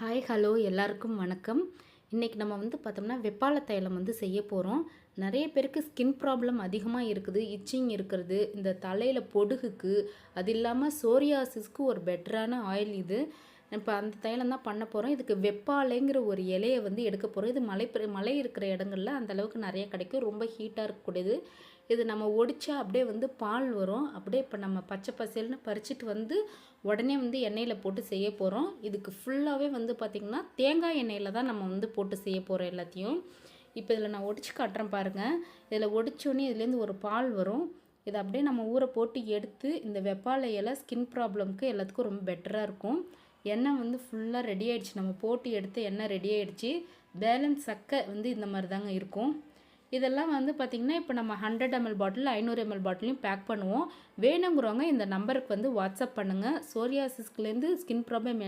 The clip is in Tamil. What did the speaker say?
ஹாய் ஹலோ எல்லாருக்கும் வணக்கம். இன்றைக்கி நம்ம வந்து பார்த்தோம்னா வெப்பால தைலம் வந்து செய்ய போகிறோம் நிறைய பேருக்கு ஸ்கின் ப்ராப்ளம் அதிகமாக இருக்குது இச்சிங் இருக்கிறது இந்த தலையில் பொடுகுக்கு அது இல்லாமல் சோரியாசிஸ்க்கு ஒரு பெட்டரான ஆயில் இது. இப்போ அந்த தைலம் தான் பண்ண போகிறோம் இதுக்கு வெப்பாலைங்கிற ஒரு இலையை வந்து எடுக்க போகிறோம் இது மலை பிர- மலை இருக்கிற இடங்கள்ல அந்த அளவுக்கு நிறைய கிடைக்கும். ரொம்ப ஹீட்டாக இருக்கக்கூடியது. இது நம்ம ஒடிச்சா அப்படியே வந்து பால் வரும். அப்படியே இப்போ நம்ம பச்சை பசேல்னு பறிச்சிட்டு வந்து உடனே வந்து எண்ணெயில் போட்டு செய்ய போகிறோம் இதுக்கு ஃபுல்லாகவே வந்து பார்த்திங்கன்னா தேங்காய் எண்ணெயில் தான் நம்ம வந்து போட்டு செய்ய போகிறோம் எல்லாத்தையும். இப்போ இதில் நான் ஒடிச்சு காட்டுறேன் பாருங்கள் இதில் ஒடிச்சோடனே இதுலேருந்து ஒரு பால் வரும். இதை அப்படியே நம்ம ஊற போட்டு எடுத்து இந்த வெப்பாலை இலை ஸ்கின் ப்ராப்ளம்க்கு எல்லாத்துக்கும் ரொம்ப பெட்டராக இருக்கும். எண்ணெய் வந்து ஃபுல்லாக ரெடி ஆகிடுச்சு நம்ம போட்டு எடுத்து எண்ணெய் ரெடி ஆகிடுச்சு பேலன்ஸ் சக்கை வந்து இந்த மாதிரி தாங்க இருக்கும். இதெல்லாம் வந்து பார்த்திங்கன்னா இப்போ நம்ம ஹண்ட்ரட் எம்எல் பாட்டில் ஐநூறு எம்எல் பாட்டிலையும் பேக் பண்ணுவோம். வேணுங்கிறவங்க இந்த நம்பருக்கு வந்து வாட்ஸ்அப் பண்ணுங்கள் சோரியாசிஸ்லேருந்து ஸ்கின் ப்ராப்ளம்